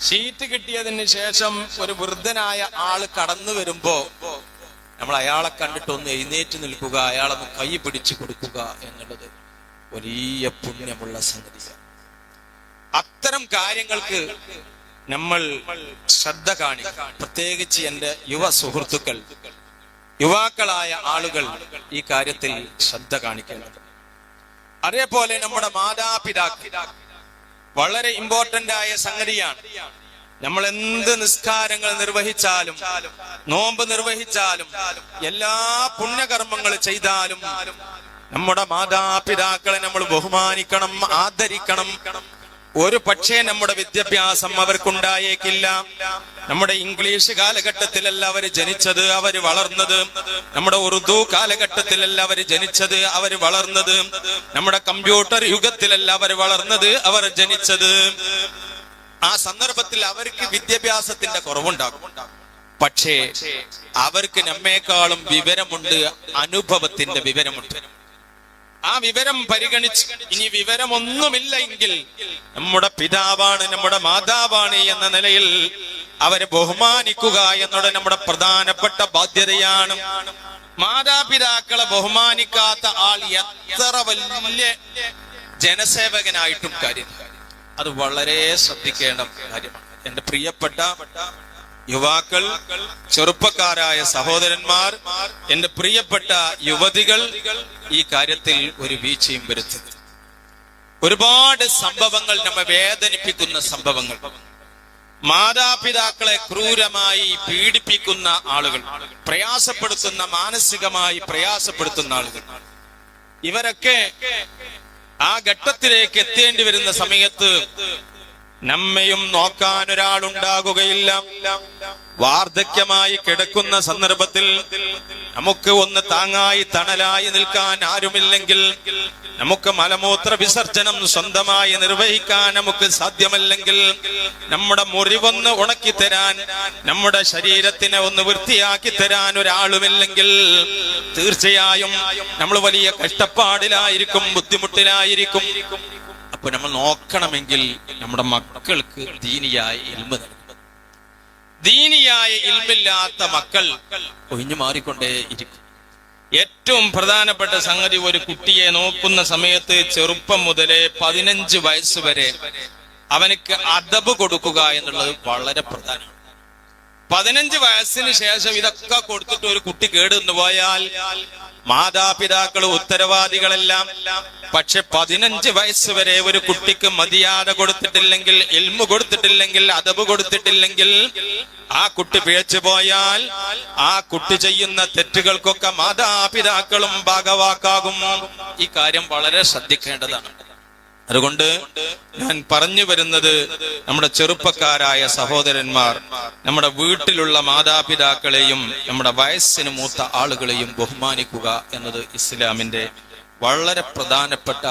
Sheet കിട്ടിയതിന് ശേഷം ഒരു വൃദ്ധനായ ആൾ കടന്നു വരുമ്പോ നമ്മൾ അയാളെ കണ്ടിട്ടൊന്ന് എഴുന്നേറ്റ് നിൽക്കുക അയാളൊന്ന് കൈ പിടിച്ചു കൊടുക്കുക എന്നുള്ളത് വലിയ പുണ്യമുള്ള സംഗതിയാണ്. അത്തരം കാര്യങ്ങൾക്ക് നമ്മൾ ശ്രദ്ധ കാണി പ്രത്യേകിച്ച് എന്റെ യുവ സുഹൃത്തുക്കൾ യുവാക്കളായ ആളുകൾ ഈ കാര്യത്തിൽ ശ്രദ്ധ കാണിക്കേണ്ടത് അതേപോലെ നമ്മുടെ മാതാപിതാക്കൾ വളരെ ഇമ്പോർട്ടന്റ് ആയ സംഗതിയാണ്. നമ്മൾ എന്ത് നിസ്കാരങ്ങൾ നിർവഹിച്ചാലും നോമ്പ് നിർവഹിച്ചാലും എല്ലാ പുണ്യകർമ്മങ്ങൾ ചെയ്താലും നമ്മുടെ മാതാപിതാക്കളെ നമ്മൾ ബഹുമാനിക്കണം ആദരിക്കണം. ഒരു പക്ഷേ നമ്മുടെ വിദ്യാഭ്യാസം അവർക്കുണ്ടായേക്കില്ല. നമ്മുടെ ഇംഗ്ലീഷ് കാലഘട്ടത്തിലല്ല അവർ ജനിച്ചത് അവർ വളർന്നത്. നമ്മുടെ ഉറുദു കാലഘട്ടത്തിലല്ല അവർ ജനിച്ചത് അവർ വളർന്നത്. നമ്മുടെ കമ്പ്യൂട്ടർ യുഗത്തിലല്ല അവർ വളർന്നത് അവർ ജനിച്ചത്. ആ സന്ദർഭത്തിൽ അവർക്ക് വിദ്യാഭ്യാസത്തിന്റെ കുറവുണ്ടാകും. പക്ഷേ അവർക്ക് നമ്മേക്കാളും വിവരമുണ്ട് അനുഭവത്തിന്റെ വിവരമുണ്ട്. ആ വിവരം പരിഗണിച്ച്. ഇനി വിവരമൊന്നുമില്ല എങ്കിൽ നമ്മുടെ പിതാവാണ് നമ്മുടെ മാതാവാണ് എന്ന നിലയിൽ അവരെ ബഹുമാനിക്കുക എന്നുള്ള നമ്മുടെ പ്രധാനപ്പെട്ട ബാധ്യതയാണ്. മാതാപിതാക്കളെ ബഹുമാനിക്കാത്ത ആൾ എത്ര വലിയ ജനസേവകനായിട്ടും കാര്യം. അത് വളരെ ശ്രദ്ധിക്കേണ്ട കാര്യമാണ്. എന്റെ പ്രിയപ്പെട്ട യുവാക്കൾ ചെറുപ്പക്കാരായ സഹോദരന്മാർ എന്റെ പ്രിയപ്പെട്ട യുവതികൾ ഈ കാര്യത്തിൽ ഒരു വീഴ്ചയും വരുത്തുന്നു. ഒരുപാട് സംഭവങ്ങൾ നമ്മെ വേദനിപ്പിക്കുന്ന സംഭവങ്ങൾ. മാതാപിതാക്കളെ ക്രൂരമായി പീഡിപ്പിക്കുന്ന ആളുകൾ പ്രയാസപ്പെടുത്തുന്ന മാനസികമായി പ്രയാസപ്പെടുത്തുന്ന ആളുകൾ. ഇവരൊക്കെ ആ ഘട്ടത്തിലേക്ക് എത്തേണ്ടി വരുന്ന സമയത്ത് നമ്മയും നോക്കാൻ ഒരാളുണ്ടാകുകയില്ല. വാർദ്ധക്യമായി കിടക്കുന്ന സന്ദർഭത്തിൽ നമുക്ക് ഒന്ന് താങ്ങായി തണലായി നിൽക്കാൻ ആരുമില്ലെങ്കിൽ നമുക്ക് മലമൂത്ര വിസർജനം സ്വന്തമായി നിർവഹിക്കാൻ നമുക്ക് സാധ്യമല്ലെങ്കിൽ നമ്മുടെ മുറിവൊന്ന് ഉണക്കി തരാൻ നമ്മുടെ ശരീരത്തിനെ ഒന്ന് വൃത്തിയാക്കി തരാൻ ഒരാളുമില്ലെങ്കിൽ തീർച്ചയായും നമ്മൾ വലിയ കഷ്ടപ്പാടിലായിരിക്കും ബുദ്ധിമുട്ടിലായിരിക്കും. അപ്പൊ നമ്മൾ നോക്കണമെങ്കിൽ നമ്മുടെ മക്കൾക്ക് ദീനിയായ ഇൽമ ദീനിയായ ഇൽമില്ലാത്ത മക്കൾ ഒഴിഞ്ഞു മാറിക്കൊണ്ടേ ഇരിക്കും. ഏറ്റവും പ്രധാനപ്പെട്ട സംഗതി ഒരു കുട്ടിയെ നോക്കുന്ന സമയത്ത് ചെറുപ്പം മുതലേ പതിനഞ്ച് വയസ്സ് വരെ അവനക്ക് അദബ് കൊടുക്കുക എന്നുള്ളത് വളരെ പ്രധാനമാണ്. പതിനഞ്ച് വയസ്സിന് ശേഷം ഇതൊക്കെ കൊടുത്തിട്ട് ഒരു കുട്ടി കേടുന്നു പോയാൽ മാതാപിതാക്കൾ ഉത്തരവാദികളെല്ലാം. പക്ഷെ പതിനഞ്ച് വയസ്സ് വരെ ഒരു കുട്ടിക്ക് മതിയാതെ കൊടുത്തിട്ടില്ലെങ്കിൽ എൽമു കൊടുത്തിട്ടില്ലെങ്കിൽ അതബ് കൊടുത്തിട്ടില്ലെങ്കിൽ ആ കുട്ടി പിഴച്ചു പോയാൽ ആ കുട്ടി ചെയ്യുന്ന തെറ്റുകൾക്കൊക്കെ മാതാപിതാക്കളും ഭാഗവാക്കാകും. ഈ കാര്യം വളരെ ശ്രദ്ധിക്കേണ്ടതാണ്. അതുകൊണ്ട് ഞാൻ പറഞ്ഞു വരുന്നത് നമ്മുടെ ചെറുപ്പക്കാരായ സഹോദരന്മാർ നമ്മുടെ വീട്ടിലുള്ള മാതാപിതാക്കളെയും നമ്മുടെ വയസ്സിന് മൂത്ത ആളുകളെയും ബഹുമാനിക്കുക എന്നത് ഇസ്ലാമിന്റെ വളരെ പ്രധാനപ്പെട്ട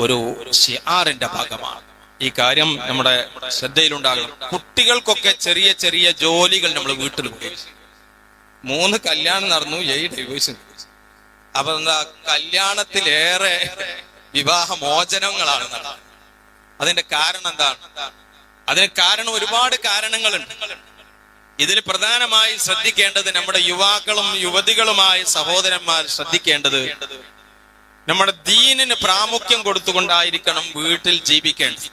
ഒരു ഷിയാറിന്റെ ഭാഗമാണ്. ഈ കാര്യം നമ്മുടെ ശ്രദ്ധയിലുണ്ടാകണം. കുട്ടികൾക്കൊക്കെ ചെറിയ ചെറിയ ജോലികൾ നമ്മൾ വീട്ടിൽ പോയി. മൂന്ന് കല്യാണം നടന്നു ഏഴ് ഡൈവേഴ്സ് അപ്പൊ എന്താ കല്യാണത്തിലേറെ വിവാഹ മോചനങ്ങളാണ് നടന്നത് അതിന്റെ കാരണം എന്താണ്? അതിന് കാരണം ഒരുപാട് കാരണങ്ങളുണ്ട്. ഇതിൽ പ്രധാനമായി ശ്രദ്ധിക്കേണ്ടത് നമ്മുടെ യുവാക്കളും യുവതികളുമായ സഹോദരന്മാർ ശ്രദ്ധിക്കേണ്ടത് നമ്മുടെ ദീനിന് പ്രാമുഖ്യം കൊടുത്തുകൊണ്ടായിരിക്കണം വീട്ടിൽ ജീവിക്കേണ്ടത്.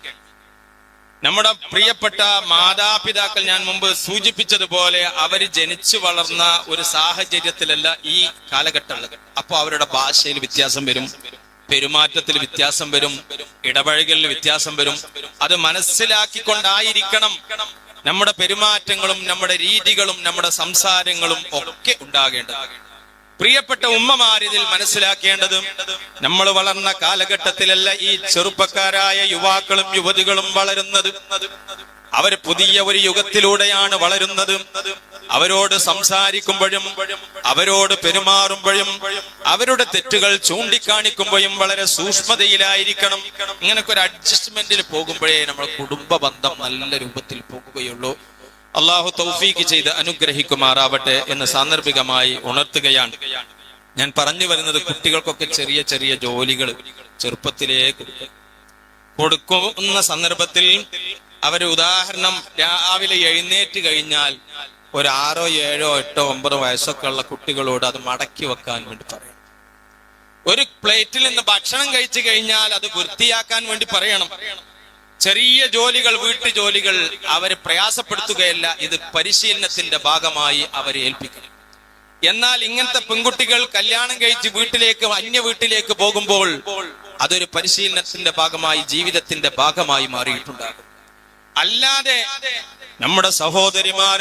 നമ്മുടെ പ്രിയപ്പെട്ട മാതാപിതാക്കൾ ഞാൻ മുമ്പ് സൂചിപ്പിച്ചതുപോലെ അവർ ജനിച്ചു വളർന്ന ഒരു സാഹചര്യത്തിലല്ല ഈ കാലഘട്ടമുള്ളത് അപ്പോൾ അവരുടെ ഭാഷയിൽ വ്യത്യാസം വരും. പെരുമാറ്റത്തിൽ വ്യത്യാസം വരും ഇടപഴകലിൽ വ്യത്യാസം വരും. അത് മനസ്സിലാക്കിക്കൊണ്ടായിരിക്കണം നമ്മുടെ പെരുമാറ്റങ്ങളും നമ്മുടെ രീതികളും നമ്മുടെ സംസാരങ്ങളും ഒക്കെ ഉണ്ടാകേണ്ടത്. പ്രിയപ്പെട്ട ഉമ്മമാരിതിൽ മനസ്സിലാക്കേണ്ടതും നമ്മൾ വളർന്ന കാലഘട്ടത്തിലല്ല ഈ ചെറുപ്പക്കാരായ യുവാക്കളും യുവതികളും വളരുന്നത്. അവർ പുതിയ ഒരു യുഗത്തിലൂടെയാണ് വളരുന്നത്. അവരോട് സംസാരിക്കുമ്പോഴും അവരോട് പെരുമാറുമ്പോഴും അവരുടെ തെറ്റുകൾ ചൂണ്ടിക്കാണിക്കുമ്പോഴും വളരെ സൂക്ഷ്മതയിലായിരിക്കണം. ഇങ്ങനൊക്കെ ഒരു അഡ്ജസ്റ്റ്മെന്റിൽ പോകുമ്പോഴേ നമ്മൾ കുടുംബ ബന്ധം നല്ല രൂപത്തിൽ പോകുകയുള്ളൂ. അള്ളാഹു തൗഫീക്ക് ചെയ്ത് അനുഗ്രഹിക്കുമാറാവട്ടെ എന്ന് സാന്ദർഭികമായി ഉണർത്തുകയാണ്. ഞാൻ പറഞ്ഞു വരുന്നത് കുട്ടികൾക്കൊക്കെ ചെറിയ ചെറിയ ജോലികൾ ചെറുപ്പത്തിലേ കൊടുക്കും. കൊടുക്കുന്ന സന്ദർഭത്തിൽ അവർ ഉദാഹരണം രാവിലെ എഴുന്നേറ്റ് കഴിഞ്ഞാൽ ഒരു ആറോ ഏഴോ എട്ടോ ഒമ്പതോ വയസ്സൊക്കെ ഉള്ള കുട്ടികളോട് അത് മടക്കി വെക്കാൻ വേണ്ടി പറയും ഒരു പ്ലേറ്റിൽ നിന്ന് ഭക്ഷണം കഴിച്ചു കഴിഞ്ഞാൽ അത് വൃത്തിയാക്കാൻ വേണ്ടി പറയണം. ചെറിയ ജോലികൾ വീട്ടു ജോലികൾ അവരെ പ്രയാസപ്പെടുത്തുകയല്ല ഇത് പരിശീലനത്തിന്റെ ഭാഗമായി അവരെ ഏൽപ്പിക്കണം. എന്നാൽ ഇങ്ങനത്തെ പെൺകുട്ടികൾ കല്യാണം കഴിച്ച് വീട്ടിലേക്ക് അന്യ വീട്ടിലേക്ക് പോകുമ്പോൾ അതൊരു പരിശീലനത്തിന്റെ ഭാഗമായി ജീവിതത്തിന്റെ ഭാഗമായി മാറിയിട്ടുണ്ടാകും. അല്ലാതെ നമ്മുടെ സഹോദരിമാർ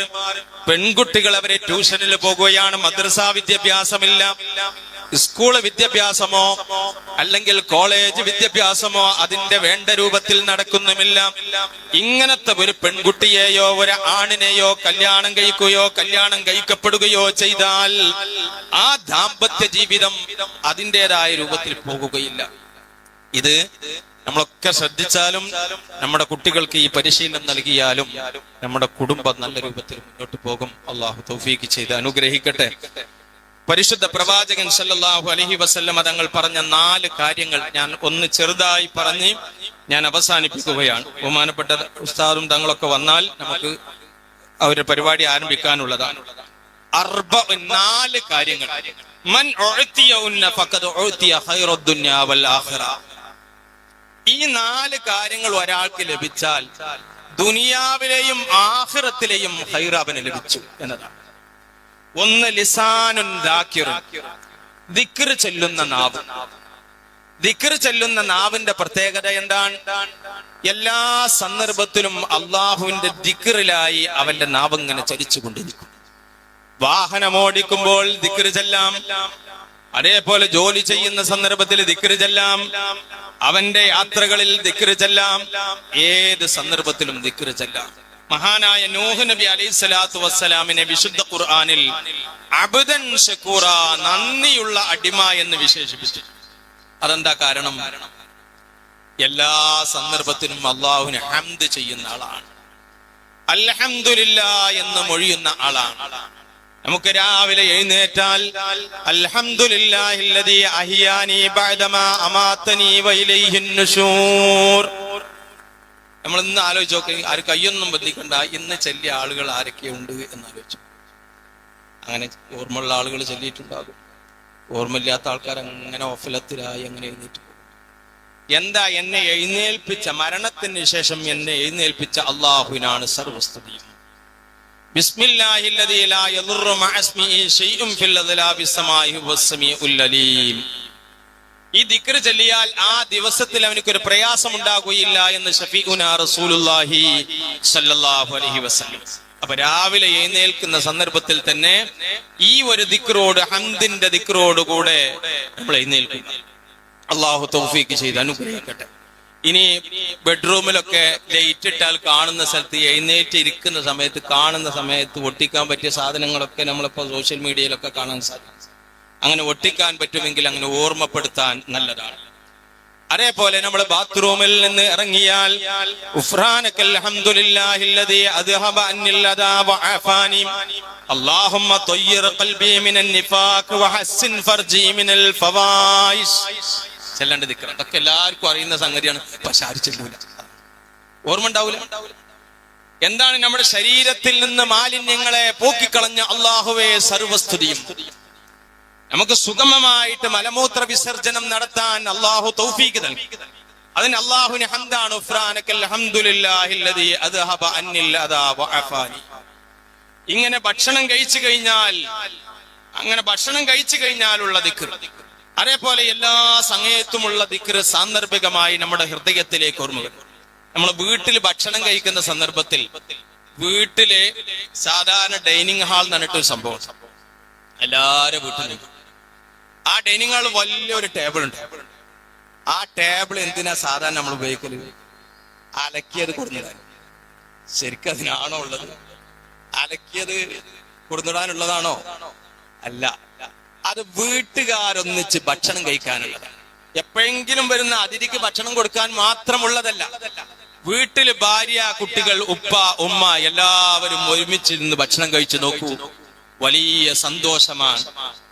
പെൺകുട്ടികൾ അവരെ ട്യൂഷനിൽ പോകുകയാണ് മദ്രസ വിദ്യാഭ്യാസമില്ല. സ്കൂൾ വിദ്യാഭ്യാസമോ അല്ലെങ്കിൽ കോളേജ് വിദ്യാഭ്യാസമോ അതിന്റെ വേണ്ട രൂപത്തിൽ നടക്കുന്നുമില്ല. ഇങ്ങനത്തെ ഒരു പെൺകുട്ടിയെയോ ഒരു ആണിനെയോ കല്യാണം കഴിക്കുകയോ കല്യാണം കഴിക്കപ്പെടുകയോ ചെയ്താൽ ആ ദാമ്പത്യ ജീവിതം അതിന്റെതായ രൂപത്തിൽ പോകുകയില്ല. ഇത് നമ്മളൊക്കെ ശ്രദ്ധിച്ചാലും നമ്മുടെ കുട്ടികൾക്ക് ഈ പരിശീലനം നൽകിയാലും നമ്മുടെ കുടുംബം നല്ല രൂപത്തിൽ മുന്നോട്ട് പോകും. അള്ളാഹു തൗഫീക്ക് ചെയ്ത് അനുഗ്രഹിക്കട്ടെ. പരിശുദ്ധ പ്രവാചകൻ സല്ലാഹു അലഹി വസല്ലമ തങ്ങൾ പറഞ്ഞ നാല് കാര്യങ്ങൾ ഞാൻ ഒന്ന് ചെറുതായി പറഞ്ഞ് ഞാൻ അവസാനിപ്പിക്കുകയാണ്. ബഹുമാനപ്പെട്ട ഉസ്താദും തങ്ങളൊക്കെ വന്നാൽ നമുക്ക് അവരുടെ പരിപാടി ആരംഭിക്കാനുള്ളതാണ്. അർബ നാല് കാര്യങ്ങൾ. മൻ ഈ നാല് കാര്യങ്ങൾ ഒരാൾക്ക് ലഭിച്ചാൽ ദുനിയാവിലെയും ആഹ്റത്തിലെയും ഹൈറാബന് ലഭിച്ചു എന്നതാണ്. ഒന്ന് ലിസാനുൻ ദാക്കിറുൻ. ദിക്ർ ചെല്ലുന്ന നാവ്. ദിക്ർ ചെല്ലുന്ന നാവിന്റെ പ്രത്യേകത എന്താണ്? എല്ലാ സന്ദർഭത്തിലും അള്ളാഹുവിന്റെ ദിക്റിലായി അവന്റെ നാവ് ഇങ്ങനെ ചലിച്ചുകൊണ്ടിരിക്കും. വാഹനമോടിക്കുമ്പോൾ ദിക്ർ ചെല്ലാം. അതേപോലെ ജോലി ചെയ്യുന്ന സന്ദർഭത്തിൽ ദിക്ർ ചെല്ലാം അവന്റെ യാത്രകളിൽ ദിക്ർ ചെല്ലാം ഏത് സന്ദർഭത്തിലും ദിക്ർ ചെല്ലാം. മഹാനായ നൂഹ് നബി അലൈഹി സ്വലാത്തു വസ്സലാമിനെ വിശുദ്ധ ഖുർആാനിൽ അബുദൻ ഷക്കൂറ നന്ദിയുള്ള അടിമ എന്ന് വിശേഷിപ്പിച്ചു. അതെന്താ കാരണം? എല്ലാ സന്ദർഭത്തിനും അള്ളാഹുവിന് ഹംദ് ചെയ്യുന്ന ആളാണ്. അൽഹംദുലില്ല എന്ന് മൊഴിയുന്ന ആളാണ്. നമുക്ക് രാവിലെ എഴുന്നേറ്റാൽ അൽഹംദുലില്ലാഹില്ലദീ അഹിയാനി ബഅദമാ അമാതനി വഇലൈഹിൻ നുശൂർ നമ്മൾ ഇന്ന് ആലോചിച്ച് നോക്കി ആര് കയ്യൊന്നും ബന്ധിക്കണ്ട ഇന്ന് ചെല്ലിയ ആളുകൾ ആരൊക്കെയുണ്ട് എന്ന് ആലോചിച്ചു. അങ്ങനെ ഓർമ്മയുള്ള ആളുകൾ ചെല്ലിയിട്ടുണ്ടാകും. ഓർമ്മയില്ലാത്ത ആൾക്കാർ അങ്ങനെ ഓഫലത്തിലായി അങ്ങനെ എഴുന്നേറ്റ് എന്താ എന്നെ എഴുന്നേൽപ്പിച്ച മരണത്തിന് ശേഷം എന്നെ എഴുന്നേൽപ്പിച്ച അള്ളാഹുവിനാണ് സർവസ്തുതിയും ഈ ചൊല്ലിയാൽ ആ ദിവസത്തിൽ അവനക്ക് ഒരു പ്രയാസം ഉണ്ടാകുകയില്ല എന്ന് ഷഫീഖുന റസൂലുള്ളാഹി സല്ലല്ലാഹു അലൈഹി വസല്ലം. അപ്പൊ രാവിലെ എഴുന്നേൽക്കുന്ന സന്ദർഭത്തിൽ തന്നെ ഈ ഒരു ദിക്റോട് ഹന്തിന്റെ ദിക്റോട് കൂടെ നമ്മൾ എഴുന്നേൽക്കുന്നു അള്ളാഹു തൗഫീക്ക് ചെയ്ത് അനുഗ്രഹിക്കട്ടെ. ഇനി ബെഡ്റൂമിലൊക്കെ ലൈറ്റ് ഇട്ടാൽ കാണുന്ന സ്ഥലത്ത് എഴുന്നേറ്റ് ഇരിക്കുന്ന സമയത്ത് കാണുന്ന സമയത്ത് ഒട്ടിക്കാൻ പറ്റിയ സാധനങ്ങളൊക്കെ നമ്മളിപ്പോ സോഷ്യൽ മീഡിയയിലൊക്കെ കാണാൻ സാധിക്കും. അങ്ങനെ ഒട്ടിക്കാൻ പറ്റുമെങ്കിൽ അങ്ങനെ ഓർമ്മപ്പെടുത്താൻ നല്ലതാണ്. അതേപോലെ നമ്മൾ ബാത്റൂമിൽ നിന്ന് ഇറങ്ങിയാൽ ചെല്ലേണ്ട ദിക്കറ അതൊക്കെ എല്ലാവർക്കും അറിയുന്ന സംഗതിയാണ്. പക്ഷെ ആര് ചെല്ലൂല. ഓർമ്മ ഉണ്ടാവൂല എന്താണ് നമ്മുടെ ശരീരത്തിൽ നിന്ന് മാലിന്യങ്ങളെ പോക്കിക്കളഞ്ഞ അള്ളാഹുവെ സർവസ്തുതിയും? നമുക്ക് സുഗമമായിട്ട് മലമൂത്ര വിസർജനം നടത്താൻ അള്ളാഹു തൗഫീഖ് നൽകി. അതിന് അള്ളാഹുനെ ഹന്താണ് ഇങ്ങനെ ഭക്ഷണം കഴിച്ചു കഴിഞ്ഞാൽ അങ്ങനെ ഭക്ഷണം കഴിച്ചു കഴിഞ്ഞാലുള്ള ദിക്കർ അതേപോലെ എല്ലാ സമയത്തുമുള്ള ദിക്ർ സാന്ദർഭികമായി നമ്മുടെ ഹൃദയത്തിലേക്ക് ഓർമ്മ നമ്മൾ വീട്ടിൽ ഭക്ഷണം കഴിക്കുന്ന സന്ദർഭത്തിൽ വീട്ടിലെ സാധാരണ ഡൈനിങ് ഹാൾ എന്ന് പറഞ്ഞിട്ടൊരു സംഭവം. എല്ലാരും വീട്ടിലും ആ ഡൈനിങ് ഹാൾ വലിയൊരു ടേബിൾ ഉണ്ട്. ആ ടേബിൾ എന്തിനാ സാധാരണ നമ്മൾ ഉപയോഗിക്കൽ? അലക്കിയത് കൊടുന്നിടാൻ ശരിക്കും അതിനാണോ ഉള്ളത്? അലക്കിയത് കൊടുന്നിടാനുള്ളതാണോ അല്ല. അത് വീട്ടുകാരൊന്നിച്ച് ഭക്ഷണം കഴിക്കാനുള്ളതാണ് എപ്പോഴെങ്കിലും വരുന്ന അതിഥിക്ക് ഭക്ഷണം കൊടുക്കാൻ മാത്രമുള്ളതല്ല വീട്ടിൽ ഭാര്യ കുട്ടികൾ ഉപ്പ ഉമ്മ എല്ലാവരും ഒരുമിച്ച് നിന്ന് ഭക്ഷണം കഴിച്ചു നോക്കൂ. വലിയ സന്തോഷമാണ്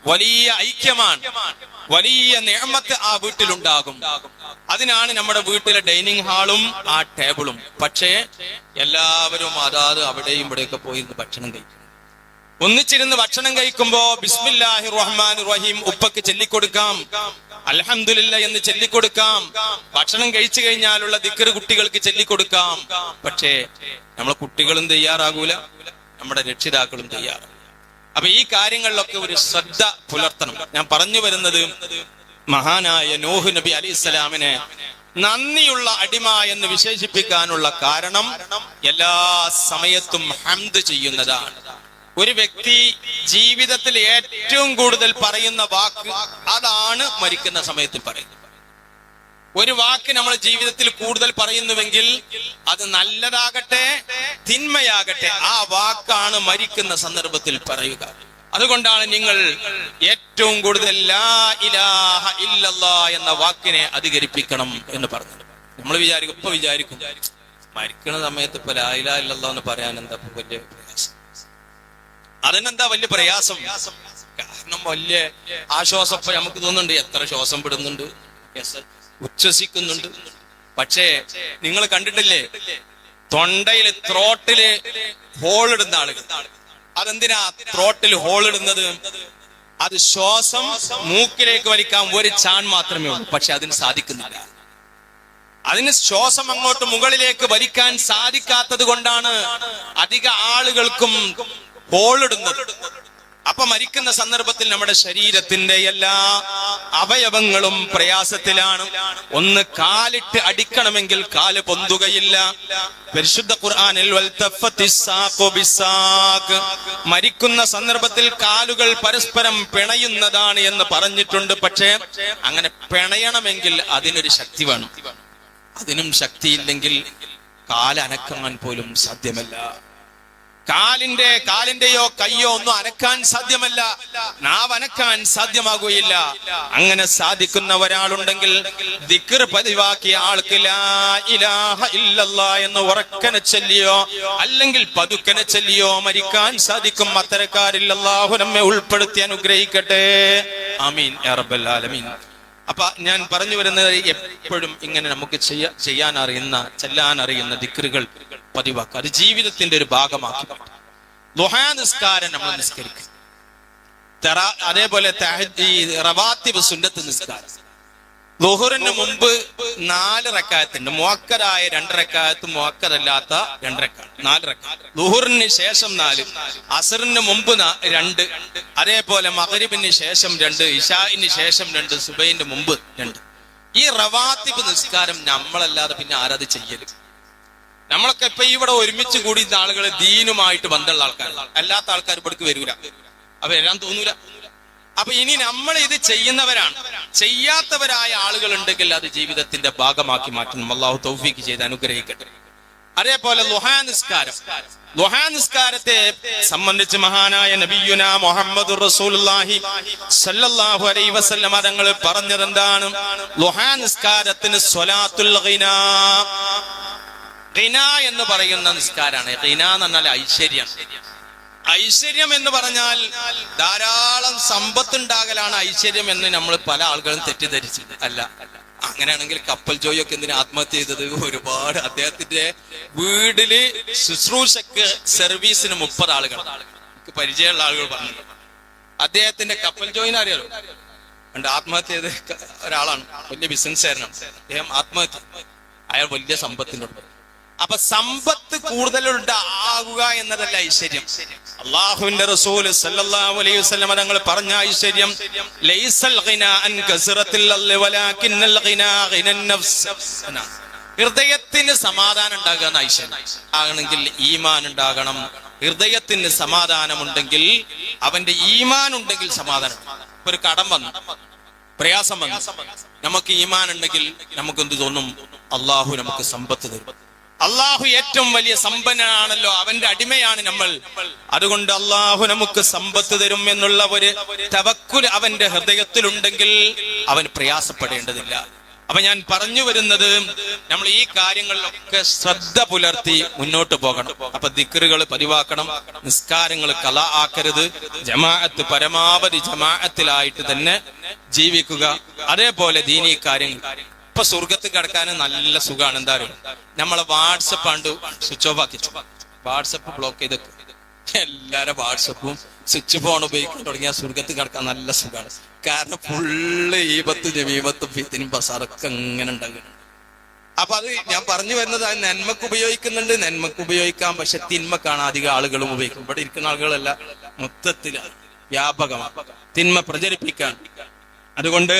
വലിയ ഐക്യമാണ് വലിയ നിയമത്ത് ആ വീട്ടിലുണ്ടാകും. അതിനാണ് നമ്മുടെ വീട്ടിലെ ഡൈനിങ് ഹാളും ആ ടേബിളും. പക്ഷേ എല്ലാവരും അതാത് അവിടെയും ഇവിടെയൊക്കെ പോയി ഭക്ഷണം കഴിക്കും ഒന്നിച്ചിരുന്ന് ഭക്ഷണം കഴിക്കുമ്പോ ബിസ്മില്ലാഹി റഹ്മാൻ റഹീം ഉപ്പക്ക് ചൊല്ലിക്കൊടുക്കാം. അലഹമില്ല എന്ന് ചൊല്ലിക്കൊടുക്കാം. ഭക്ഷണം കഴിച്ചു കഴിഞ്ഞാലുള്ള ദിക്കറ് കുട്ടികൾക്ക് ചൊല്ലിക്കൊടുക്കാം. പക്ഷേ നമ്മളെ കുട്ടികളും തയ്യാറാകൂല നമ്മുടെ രക്ഷിതാക്കളും തയ്യാറാകും അപ്പൊ ഈ കാര്യങ്ങളിലൊക്കെ ഒരു ശ്രദ്ധ പുലർത്തണം. ഞാൻ പറഞ്ഞു വരുന്നത് മഹാനായ നോഹു നബി അലി ഇസ്ലാമിനെ നന്ദിയുള്ള അടിമ എന്ന് വിശേഷിപ്പിക്കാനുള്ള കാരണം എല്ലാ സമയത്തും ഹംദ് ചെയ്യുന്നതാണ്. ഒരു വ്യക്തി ജീവിതത്തിൽ ഏറ്റവും കൂടുതൽ പറയുന്ന വാക്ക് അതാണ് മരിക്കുന്ന സമയത്ത് പറയുന്നത്. ഒരു വാക്ക് നമ്മൾ ജീവിതത്തിൽ കൂടുതൽ പറയുന്നുവെങ്കിൽ അത് നല്ലതാകട്ടെ തിന്മയാകട്ടെ ആ വാക്കാണ് മരിക്കുന്ന സന്ദർഭത്തിൽ പറയുക. അതുകൊണ്ടാണ് നിങ്ങൾ ഏറ്റവും കൂടുതൽ ലാ ഇലാഹ ഇല്ലല്ലാ എന്ന വാക്കിനെ അധികരിപ്പിക്കണം എന്ന് പറഞ്ഞത്. നമ്മൾ വിചാരിക്കും ഇപ്പൊ വിചാരിക്കും മരിക്കുന്ന സമയത്ത് ഇപ്പൊ ലാ ഇലാഹ ഇല്ലല്ലാ എന്ന് പറയാൻ എന്താ വലിയ പ്രയാസം? അതിനെന്താ വലിയ പ്രയാസം? കാരണം വലിയ ഇപ്പൊ നമുക്ക് തോന്നുന്നുണ്ട്. എത്ര ശ്വാസം പെടുന്നുണ്ട് ഉച്ഛസിക്കുന്നുണ്ട്. പക്ഷേ നിങ്ങൾ കണ്ടിട്ടില്ലേ? തൊണ്ടയിൽ ത്രോട്ടിൽ ഹോൾ ഇടുന്ന ആളുകൾ. അതെന്തിനാ ത്രോട്ടിൽ ഹോൾ ഇടുന്നത്? അത് ശ്വാസം മൂക്കിലേക്ക് വലിക്കാൻ ഒരു ചാൺ മാത്രമേ ഉള്ളൂ. പക്ഷെ അതിന് സാധിക്കുന്നില്ല. അതിന് ശ്വാസം അങ്ങോട്ട് മുകളിലേക്ക് വലിക്കാൻ സാധിക്കാത്തത് കൊണ്ടാണ് അധിക ആളുകൾക്കും ഹോളിടുന്നത് അപ്പൊ മരിക്കുന്ന സന്ദർഭത്തിൽ നമ്മുടെ ശരീരത്തിന്റെ എല്ലാ അവയവങ്ങളും പ്രയാസത്തിലാണ്. ഒന്ന് കാലിട്ട് അടിക്കണമെങ്കിൽ കാൽ പൊന്തുകയില്ല. പരിശുദ്ധ ഖുർആാനിൽ. മരിക്കുന്ന സന്ദർഭത്തിൽ കാലുകൾ പരസ്പരം പിണയുന്നതാണ് എന്ന് പറഞ്ഞിട്ടുണ്ട്. പക്ഷേ അങ്ങനെ പിണയണമെങ്കിൽ അതിനൊരു ശക്തി വേണം. അതിനും ശക്തിയില്ലെങ്കിൽ കാലനക്കാൻ പോലും സാധ്യമല്ല. കാലിന്റെ കാലിന്റെയോ കയ്യോ ഒന്നും അനക്കാൻ സാധ്യമല്ല. നാവ് അനക്കാൻ സാധ്യമാകുകയില്ല. അങ്ങനെ സാധിക്കുന്ന ഒരാളുണ്ടെങ്കിൽ ദിക്കർ പതിവാക്കിയ ആൾക്ക് എന്ന് ഉറക്കനെ ചൊല്ലിയോ അല്ലെങ്കിൽ പതുക്കനെ ചൊല്ലിയോ മരിക്കാൻ സാധിക്കും. അത്തരക്കാരില്ലാഹു നമ്മെ ഉൾപ്പെടുത്തി അനുഗ്രഹിക്കട്ടെ. അമീൻ യാ ആലമീൻ. അപ്പൊ ഞാൻ പറഞ്ഞു വരുന്നത് എപ്പോഴും ഇങ്ങനെ നമുക്ക് ചെയ്യ ചെയ്യാൻ അറിയുന്ന ചെല്ലാൻ അറിയുന്ന ദിക്റുകൾ പതിവാക്കുക. അത് ജീവിതത്തിന്റെ ഒരു ഭാഗമാക്കി. ദുഹാ നിസ്കാരം നമ്മൾ നിസ്കരിക്കും. അതേപോലെ ഈ സുന്നത്ത് നിസ്കാരം. ലുഹറിന് മുമ്പ് നാല് റക്കായത്തുണ്ട്. മുവക്കരായ രണ്ട് റക്കാത്ത് മുവക്കരല്ലാത്ത രണ്ട് റക്കാത്ത് നാല് റക്കാത്ത് ദുഹുറിന് ശേഷം നാല് അസറിന് മുമ്പ് രണ്ട് അതേപോലെ മകരിബിന് ശേഷം രണ്ട് ഇഷായിന് ശേഷം രണ്ട് സുബൈന് മുമ്പ് രണ്ട്. ഈ റവാത്തിബ് നിസ്കാരം നമ്മളല്ലാതെ പിന്നെ ആരാത് ചെയ്യൽ? നമ്മളൊക്കെ ഇപ്പൊ ഇവിടെ ഒരുമിച്ച് കൂടി ആളുകൾ ദീനുമായിട്ട് ബന്ധമുള്ള ആൾക്കാരാണ്. അല്ലാത്ത ആൾക്കാർ ഇവിടേക്ക് വരൂല. അപ്പൊ എല്ലാം തോന്നൂല. അപ്പൊ ഇനി നമ്മൾ ഇത് ചെയ്യുന്നവരാണ്. ചെയ്യാത്തവരായ ആളുകൾ ഉണ്ടെങ്കിൽ അത് ജീവിതത്തിന്റെ ഭാഗമാക്കി മാറ്റണം. അള്ളാഹു തൗഫീക്ക് ചെയ്ത് അനുഗ്രഹിക്കട്ടെ. അതേപോലെ നിസ്കാരം. ലുഹാ നിസ്കാരത്തെ സംബന്ധിച്ച് മഹാനായ നബിയുന മുഹമ്മദ് റസൂലുള്ളാഹി അലൈഹി തങ്ങൾ പറഞ്ഞത് എന്താണ് ലുഹാ നിസ്കാരത്തിന് സ്വലാത്തുൽ ഗിനാ. ഗിനാ എന്ന് പറയുന്ന നിസ്കാരാണ് ഗിനാ എന്ന് പറഞ്ഞാൽ ഐശ്വര്യം. ഐശ്വര്യം എന്ന് പറഞ്ഞാൽ ധാരാളം സമ്പത്തുണ്ടാകലാണ് ഐശ്വര്യം എന്ന് നമ്മൾ പല ആളുകളും തെറ്റിദ്ധരിച്ചു അല്ല അങ്ങനെയാണെങ്കിൽ കപ്പൽ ജോയൊക്കെ എന്തിനു ആത്മഹത്യ ചെയ്തത്? ഒരുപാട് അദ്ദേഹത്തിന്റെ വീടിൽ ശുശ്രൂഷക്ക് സർവീസിന് മുപ്പത് ആളുകൾ. പരിചയമുള്ള ആളുകൾ പറഞ്ഞു. അദ്ദേഹത്തിന്റെ കപ്പൽ ജോയിന് അറിയാലോ? ഉണ്ട് ആത്മഹത്യ ചെയ്ത ഒരാളാണ്. വലിയ ബിസിനസ്സുകാരനാണ് അദ്ദേഹം ആത്മഹത്യ. അയാൾ വലിയ സമ്പത്തിന്റെ ഉടമ. അപ്പൊ സമ്പത്ത് കൂടുതലുണ്ട് ആകുക എന്നതല്ല ഐശ്വര്യം. അള്ളാഹുവിന്റെ റസൂൽ സല്ലല്ലാഹു അലൈഹി വസല്ലം തങ്ങൾ പറഞ്ഞ ഐശ്വര്യം ലൈസൽ ഗിനാ അൻ കസറത്തിൽ ഗിനാ നഫ്സ്. ഹൃദയത്തിന് സമാധാനം ഉണ്ടാകുക എന്ന ഐശ്വര്യം. ആകണമെങ്കിൽ ഈമാൻ ഉണ്ടാകണം. ഹൃദയത്തിന് സമാധാനമുണ്ടെങ്കിൽ അവന്റെ ഈമാൻ ഉണ്ടെങ്കിൽ സമാധാനം. ഒരു കടം വന്നു. പ്രയാസം വന്നു. നമുക്ക് ഈമാൻ ഉണ്ടെങ്കിൽ നമുക്ക് എന്ത് തോന്നും? അള്ളാഹു നമുക്ക് സമ്പത്ത് തരും. അള്ളാഹു ഏറ്റവും വലിയ സമ്പന്നനാണല്ലോ അവന്റെ അടിമയാണ് നമ്മൾ. അതുകൊണ്ട് അള്ളാഹു നമുക്ക് സമ്പത്ത് തരും എന്നുള്ള ഒരു തവക്കുൽ അവന്റെ ഹൃദയത്തിലുണ്ടെങ്കിൽ അവൻ പ്രയാസപ്പെടേണ്ടതില്ല. അപ്പൊ ഞാൻ പറഞ്ഞു വരുന്നത് നമ്മൾ ഈ കാര്യങ്ങളിലൊക്കെ ശ്രദ്ധ പുലർത്തി മുന്നോട്ട് പോകണം. അപ്പൊ ദിക്കറുകൾ പതിവാക്കണം നിസ്കാരങ്ങൾ കല ആക്കരുത് ജമാഅത്ത് പരമാവധി ജമാഅത്തിലായിട്ട് തന്നെ ജീവിക്കുക. അതേപോലെ ദീനീ കാര്യങ്ങൾ. ഇപ്പൊ സ്വർഗത്ത് കിടക്കാൻ നല്ല സുഖമാണ് എന്തായാലും. നമ്മളെ വാട്സപ്പ് ആണ്ട് സ്വിച്ച് ഓഫ് ആക്കി വാട്സപ്പ് ബ്ലോക്ക് ചെയ്തൊക്കെ എല്ലാരും വാട്സപ്പും സ്വിച്ച് ഫോൺ ഉപയോഗിക്കാൻ തുടങ്ങിയ സ്വർഗത്ത് കിടക്കാൻ നല്ല സുഖമാണ് കാരണം ഫുള്ള് ഈപത്ത് ജമീപത്തും ഫിത്തിനും ബസാറൊക്കെ ഇങ്ങനെ ഉണ്ടാകുന്നു അപ്പൊ അത് ഞാൻ പറഞ്ഞു വരുന്നത് അത് നന്മക്ക് ഉപയോഗിക്കുന്നുണ്ട് നന്മക്ക് ഉപയോഗിക്കാം. പക്ഷെ തിന്മക്കാണ് അധികം ആളുകളും ഉപയോഗിക്കും ഇവിടെ ഇരിക്കുന്ന ആളുകളല്ല മൊത്തത്തിൽ വ്യാപകമാണ്. തിന്മ പ്രചരിപ്പിക്കാൻ അതുകൊണ്ട്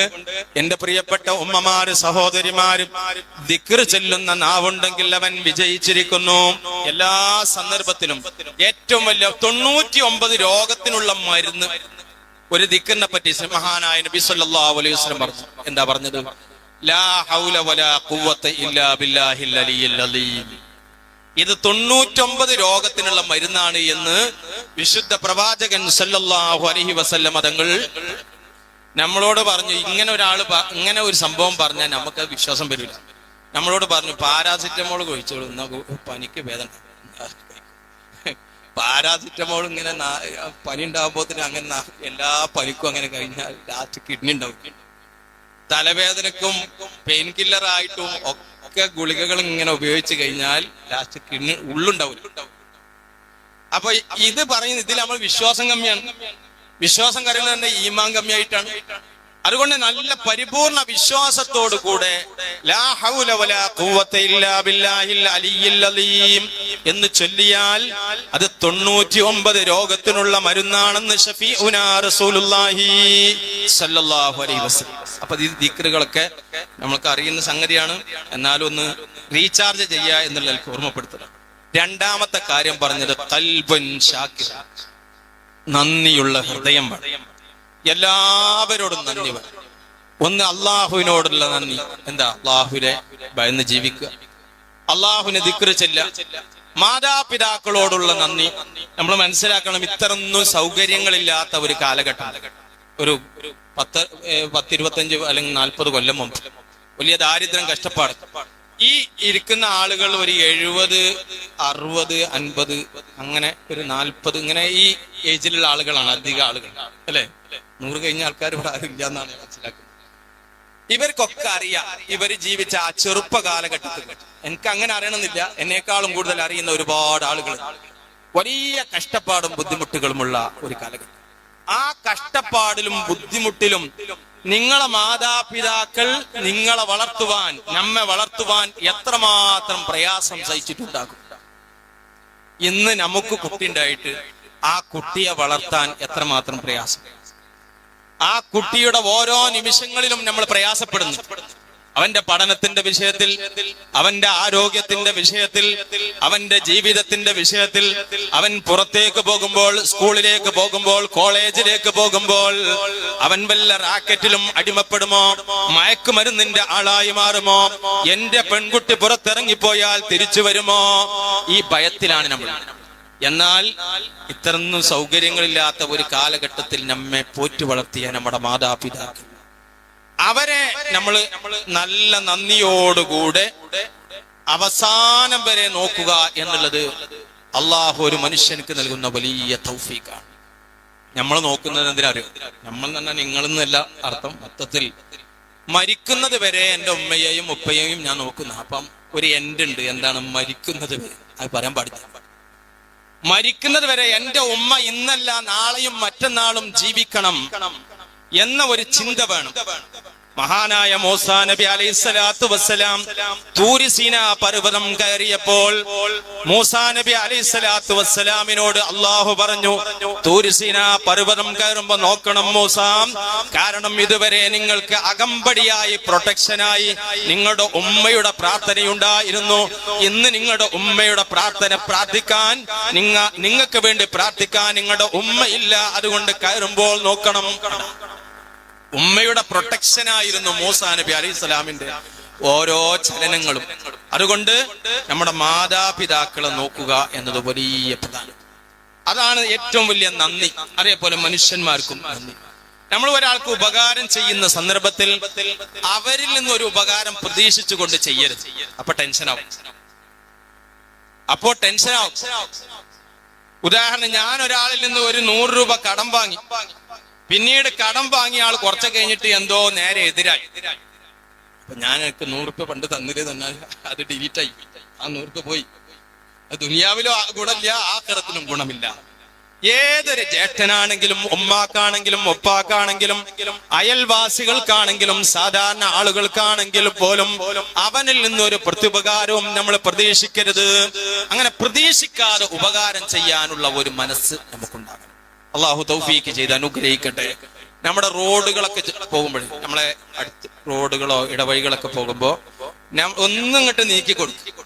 എന്റെ പ്രിയപ്പെട്ട ഉമ്മമാര് സഹോദരിമാരും ദിക്കർ ചെല്ലുന്ന നാവുണ്ടെങ്കിൽ അവൻ വിജയിച്ചിരിക്കുന്നു. എല്ലാ സന്ദർഭത്തിലും ഏറ്റവും വലിയ തൊണ്ണൂറ്റി ഒമ്പത് രോഗത്തിനുള്ള മരുന്ന് ഒരു ദിക്കറിനെ പറ്റി മഹാനായ നബി സല്ലല്ലാഹു അലൈഹി വസല്ലം പറഞ്ഞു. എന്താ പറഞ്ഞത്? ലാ ഹൗല വലാ ഖുവത ഇല്ലാ ബില്ലാഹിൽ അലിയിൽ അലീം. ഇത് തൊണ്ണൂറ്റൊമ്പത് രോഗത്തിനുള്ള മരുന്നാണ് എന്ന് വിശുദ്ധ പ്രവാചകൻ സല്ലല്ലാഹു അലൈഹി വസല്ലം തങ്ങൾ നമ്മളോട് പറഞ്ഞു ഇങ്ങനെ ഒരാൾ ഇങ്ങനെ ഒരു സംഭവം പറഞ്ഞാൽ നമുക്ക് വിശ്വാസം വരില്ല. നമ്മളോട് പറഞ്ഞു പാരാസിറ്റമോൾ കഴിച്ചോളൂ. എന്നാ പനിക്ക് വേദന. പാരാസിറ്റമോൾ ഇങ്ങനെ പനി ഉണ്ടാകുമ്പോൾ അങ്ങനെ എല്ലാ പനിക്കും അങ്ങനെ കഴിഞ്ഞാൽ ലാസ്റ്റ് കിഡ്നി ഉണ്ടാവും. തലവേദനക്കും പെയിൻ കില്ലർ ആയിട്ടും ഒക്കെ ഗുളികകൾ ഇങ്ങനെ ഉപയോഗിച്ച് കഴിഞ്ഞാൽ ലാസ്റ്റ് കിഡ്നി ഉള്ളുണ്ടാവും അപ്പൊ ഇത് പറയുന്നത് ഇതിൽ നമ്മൾ വിശ്വാസം കമ്മിയാണ്. വിശ്വാസം കാര്യങ്ങൾ തന്നെ ഈമാൻ കമ്മിയായിട്ടാണ്. അതുകൊണ്ട് നല്ല പരിപൂർണ വിശ്വാസത്തോടു കൂടെ എന്ന് ചൊല്ലിയാൽ അത് തൊണ്ണൂറ്റി ഒമ്പത് രോഗത്തിനുള്ള മരുന്നാണെന്ന് അപ്പൊ ഈ ദിക്റുകളൊക്കെ നമ്മൾക്ക് അറിയുന്ന സംഗതിയാണ്. എന്നാലും ഒന്ന് റീചാർജ് ചെയ്യുക എന്നുള്ള ഓർമ്മപ്പെടുത്തുക രണ്ടാമത്തെ കാര്യം പറഞ്ഞത് കൽബൻ ഷാക്കിർ. നന്ദിയുള്ള ഹൃദയം വേണം. എല്ലാവരോടും നന്ദി വേണം. ഒന്ന് അള്ളാഹുവിനോടുള്ള നന്ദി. എന്താ? അള്ളാഹുവിനെ ഭയന്ന് ജീവിക്കുക. അള്ളാഹുവിനെ ദിക്റ് ചെല്ല മാതാപിതാക്കളോടുള്ള നന്ദി. നമ്മൾ മനസ്സിലാക്കണം ഇത്രയൊന്നും സൗകര്യങ്ങളില്ലാത്ത ഒരു കാലഘട്ടം. ഒരു പത്ത് പത്തിരുപത്തഞ്ച് അല്ലെങ്കിൽ നാൽപ്പത് കൊല്ലം മുമ്പ്. വലിയ ദാരിദ്ര്യം കഷ്ടപ്പാട്. ഈ ഇരിക്കുന്ന ആളുകൾ ഒരു എഴുപത് അറുപത് അൻപത് അങ്ങനെ ഒരു നാൽപ്പത് ഇങ്ങനെ ഈ ഏജിലുള്ള ആളുകളാണ് അധിക ആളുകൾ. അല്ലെ? നൂറ് കഴിഞ്ഞ ആൾക്കാർ ഇവിടെ ആരുമില്ല എന്നാണ് മനസ്സിലാക്കുന്നത്. ഇവർക്കൊക്കെ അറിയാം ഇവർ ജീവിച്ച ആ ചെറുപ്പ കാലഘട്ടത്തിൽ. എനിക്ക് അങ്ങനെ അറിയണമെന്നില്ല. എന്നേക്കാളും കൂടുതൽ അറിയുന്ന ഒരുപാട് ആളുകൾ. വലിയ കഷ്ടപ്പാടും ബുദ്ധിമുട്ടുകളുമുള്ള ഒരു കാലഘട്ടം. ആ കഷ്ടപ്പാടിലും ബുദ്ധിമുട്ടിലും നിങ്ങളെ മാതാപിതാക്കൾ നിങ്ങളെ വളർത്തുവാൻ നമ്മെ വളർത്തുവാൻ എത്രമാത്രം പ്രയാസം സഹിച്ചിട്ടുണ്ടാകും? ഇന്ന് നമുക്ക് കുട്ടിണ്ടായിട്ട് ആ കുട്ടിയെ വളർത്താൻ എത്രമാത്രം പ്രയാസം? ആ കുട്ടിയുടെ ഓരോ നിമിഷങ്ങളിലും നമ്മൾ പ്രയാസപ്പെടുന്നു. അവന്റെ പഠനത്തിന്റെ വിഷയത്തിൽ അവന്റെ ആരോഗ്യത്തിന്റെ വിഷയത്തിൽ അവന്റെ ജീവിതത്തിന്റെ വിഷയത്തിൽ അവൻ പുറത്തേക്ക് പോകുമ്പോൾ സ്കൂളിലേക്ക് പോകുമ്പോൾ കോളേജിലേക്ക് പോകുമ്പോൾ അവൻ വല്ല റാക്കറ്റിലും അടിമപ്പെടുമോ? മയക്കുമരുന്നിന്റെ ആളായി മാറുമോ? എന്റെ പെൺകുട്ടി പുറത്തിറങ്ങിപ്പോയാൽ തിരിച്ചു വരുമോ? ഈ ഭയത്തിലാണ് നമ്മൾ. എന്നാൽ ഇത്രയൊന്നും സൗകര്യങ്ങളില്ലാത്ത ഒരു കാലഘട്ടത്തിൽ നമ്മെ പോറ്റു വളർത്തിയ നമ്മുടെ മാതാപിതാക്കൾ. അവരെ നമ്മൾ നല്ല നന്ദിയോടുകൂടെ അവസാനം വരെ നോക്കുക എന്നുള്ളത് അള്ളാഹു ഒരു മനുഷ്യനക്ക് നൽകുന്ന വലിയ തൗഫീഖാണ്. നമ്മൾ നോക്കുന്നത് എന്തിനറിയോ നമ്മൾ തന്നെ നിങ്ങളെന്നല്ല അർത്ഥം മൊത്തത്തിൽ. മരിക്കുന്നത് വരെ എന്റെ ഉമ്മയെയും ഉപ്പയെയും ഞാൻ നോക്കുന്ന. അപ്പം ഒരു എൻഡ് ഉണ്ട് എന്താണ് മരിക്കുന്നത് വരെ? അത് പറയാൻ പാടില്ല. മരിക്കുന്നത് വരെ എന്റെ ഉമ്മ ഇന്നല്ല നാളെയും മറ്റന്നാളും ജീവിക്കണം എന്ന ഒരു ചിന്ത വേണം. മഹാനായ മൂസാ നബി അലൈഹി സ്വലാത്തു വസ്സലാം തൂരിസീന പർവതം കയറിയപ്പോൾ മൂസാ നബി അലൈഹി സ്വലാത്തു വസ്സലാമിനോട് അള്ളാഹു പറഞ്ഞു തൂരിസീന പർവതം കയറുമ്പോ നോക്കണം മൂസ കാരണം ഇതുവരെ നിങ്ങൾക്ക് അകമ്പടിയായി പ്രൊട്ടക്ഷനായി നിങ്ങളുടെ ഉമ്മയുടെ പ്രാർത്ഥനയുണ്ടായിരുന്നു. ഇന്ന് നിങ്ങളുടെ ഉമ്മയുടെ പ്രാർത്ഥന പ്രാർത്ഥിക്കാൻ നിങ്ങ നിങ്ങൾക്ക് വേണ്ടി പ്രാർത്ഥിക്കാൻ നിങ്ങളുടെ ഉമ്മയില്ല അതുകൊണ്ട് കയറുമ്പോൾ നോക്കണം. ഉമ്മയുടെ പ്രൊട്ടക്ഷൻ ആയിരുന്നു മൂസാ നബി അലൈഹി സ്വലാമിന്റെ ഓരോ ചലനങ്ങളും. അതുകൊണ്ട് നമ്മുടെ മാതാപിതാക്കളെ നോക്കുക എന്നത് വലിയ പ്രധാനം. അതാണ് ഏറ്റവും വലിയ നന്ദി. അതേപോലെ മനുഷ്യന്മാർക്കും നന്ദി. നമ്മൾ ഒരാൾക്ക് ഉപകാരം ചെയ്യുന്ന സന്ദർഭത്തിൽ അവരിൽ നിന്ന് ഒരു ഉപകാരം പ്രതീക്ഷിച്ചുകൊണ്ട് ചെയ്യരുത്. അപ്പൊ ടെൻഷനാവും. അപ്പോ ടെൻഷനാവും. ഉദാഹരണം ഞാൻ ഒരാളിൽ നിന്ന് ഒരു നൂറ് രൂപ കടം വാങ്ങി. പിന്നീട് കടം വാങ്ങിയ ആൾ കുറച്ച് കഴിഞ്ഞിട്ട് എന്തോ നേരെ എതിരായി. അപ്പൊ ഞാൻ എനിക്ക് നൂറുപ്യ പണ്ട് തന്നില്ലേ തന്നാൽ അത് ഡിലീറ്റ് ആയി. ആ നൂറുപ്യ പോയി. ദുനിയാവിലും ഗുണമില്ല ആ കറത്തിലും ഗുണമില്ല. ഏതൊരു ജേഷ്ഠനാണെങ്കിലും ഉമ്മാക്കാണെങ്കിലും ഒപ്പാക്കാണെങ്കിലും അയൽവാസികൾക്കാണെങ്കിലും സാധാരണ ആളുകൾക്കാണെങ്കിലും പോലും അവനിൽ നിന്നൊരു പ്രത്യുപകാരവും നമ്മൾ പ്രതീക്ഷിക്കരുത്. അങ്ങനെ പ്രതീക്ഷിക്കാതെ ഉപകാരം ചെയ്യാനുള്ള ഒരു മനസ്സ് നമുക്കുണ്ടാകണം. അള്ളാഹു തൗഫീക്ക് ചെയ്ത് അനുഗ്രഹിക്കട്ടെ. നമ്മുടെ റോഡുകളൊക്കെ പോകുമ്പോഴേ നമ്മളെ അടുത്ത് റോഡുകളോ ഇടവഴികളൊക്കെ പോകുമ്പോ ഒന്നും ഇങ്ങോട്ട് നീക്കി കൊടുക്കും.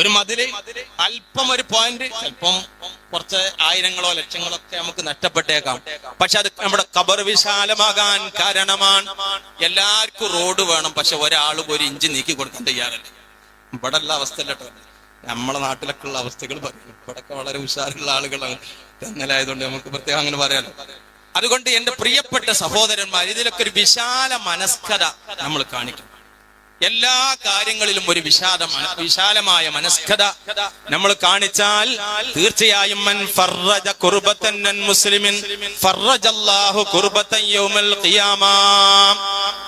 ഒരു മതിൽ അല്പം ഒരു പോയിന്റ് അല്പം കുറച്ച് ആയിരങ്ങളോ ലക്ഷങ്ങളോ ഒക്കെ നമുക്ക് നഷ്ടപ്പെട്ടേക്കാം. പക്ഷെ അത് നമ്മുടെ കബർ വിശാലമാകാൻ കാരണമാണ്. എല്ലാവർക്കും റോഡ് വേണം പക്ഷെ ഒരാളും ഒരു ഇഞ്ച് നീക്കി കൊടുക്കാൻ തയ്യാറല്ല. ഇവിടെ ഉള്ള അവസ്ഥ കേട്ടോ. നമ്മളെ നാട്ടിലൊക്കെ ഉള്ള അവസ്ഥകൾ പറയും. ഇവിടൊക്കെ വളരെ ഉഷാറുള്ള ആളുകളാണ്. തെന്നലായതുകൊണ്ട് നമുക്ക് പ്രത്യേകം അങ്ങനെ പറയാലോ. അതുകൊണ്ട് എന്റെ പ്രിയപ്പെട്ട സഹോദരന്മാർ ഇതിലൊക്കെ ഒരു വിശാല മനസ്കത നമ്മൾ കാണിക്കണം എല്ലാ കാര്യങ്ങളിലും ഒരു വിഷാദമാണ് വിശാലമായ മനസ്കത നമ്മൾ കാണിച്ചാൽ തീർച്ചയായും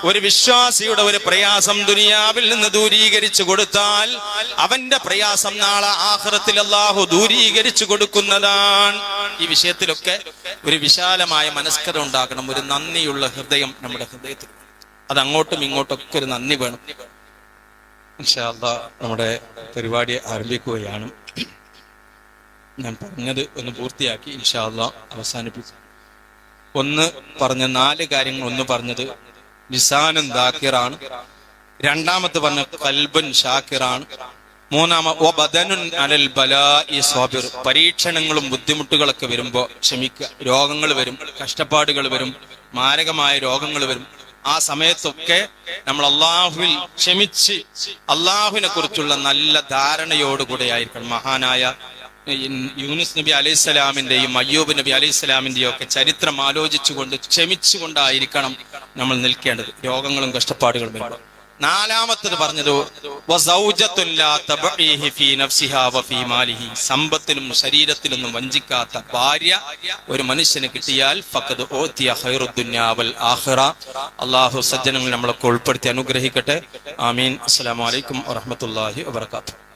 ഒരു വിശ്വാസിയുടെ ഒരു പ്രയാസം ദുനിയാവിൽ നിന്ന് ദൂരീകരിച്ചു കൊടുത്താൽ അവന്റെ പ്രയാസം നാളെ ആഹ്റത്തിൽ അള്ളാഹു ദൂരീകരിച്ചു കൊടുക്കുന്നതാണ്. ഈ വിഷയത്തിലൊക്കെ ഒരു വിശാലമായ മനസ്കത ഉണ്ടാക്കണം ഒരു നന്ദിയുള്ള ഹൃദയം നമ്മുടെ ഹൃദയത്തിൽ അത് അങ്ങോട്ടും ഇങ്ങോട്ടും ഒക്കെ ഒരു നന്ദി വേണം. നമ്മുടെ പരിപാടി ആരംഭിക്കുകയാണ്. ഞാൻ പറഞ്ഞത് ഒന്ന് പൂർത്തിയാക്കി ഇൻഷാല്ല അവസാനിപ്പിച്ചു. ഒന്ന് പറഞ്ഞ നാല് കാര്യങ്ങൾ ഒന്ന് പറഞ്ഞത് ലിസാനും ദാക്കിറാണ് രണ്ടാമത് പറഞ്ഞ കൽബൻ ഷാക്കിറാണ് മൂന്നാമത് പരീക്ഷണങ്ങളും ബുദ്ധിമുട്ടുകളൊക്കെ വരുമ്പോ ക്ഷമിക്കുക. രോഗങ്ങൾ വരും കഷ്ടപ്പാടുകൾ വരും മാരകമായ രോഗങ്ങൾ വരും. ആ സമയത്തൊക്കെ നമ്മൾ അള്ളാഹുവിൽ ക്ഷമിച്ച് അള്ളാഹുവിനെ കുറിച്ചുള്ള നല്ല ധാരണയോടുകൂടെ ആയിരിക്കണം മഹാനായ യൂനിസ് നബി അലൈഹിസ്സലാമിന്റെയും അയ്യൂബ് നബി അലൈഹിസ്സലാമിന്റെയും ഒക്കെ ചരിത്രം ആലോചിച്ചുകൊണ്ട് ക്ഷമിച്ചുകൊണ്ടായിരിക്കണം നമ്മൾ നിൽക്കേണ്ടത്. രോഗങ്ങളും കഷ്ടപ്പാടുകളും വരുമ്പോൾ. നാലാമത്തത് പറഞ്ഞത് സമ്പത്തിനും ശരീരത്തിലൊന്നും വഞ്ചിക്കാത്ത ഭാര്യ ഒരു മനുഷ്യന് കിട്ടിയാൽ അല്ലാഹു സജ്ജനങ്ങൾ നമ്മളൊക്കെ ഉൾപ്പെടുത്തി അനുഗ്രഹിക്കട്ടെ. ആമീൻ. അസ്സലാമു അലൈക്കും വറഹ്മത്തുള്ളാഹി വബറകാതുഹു.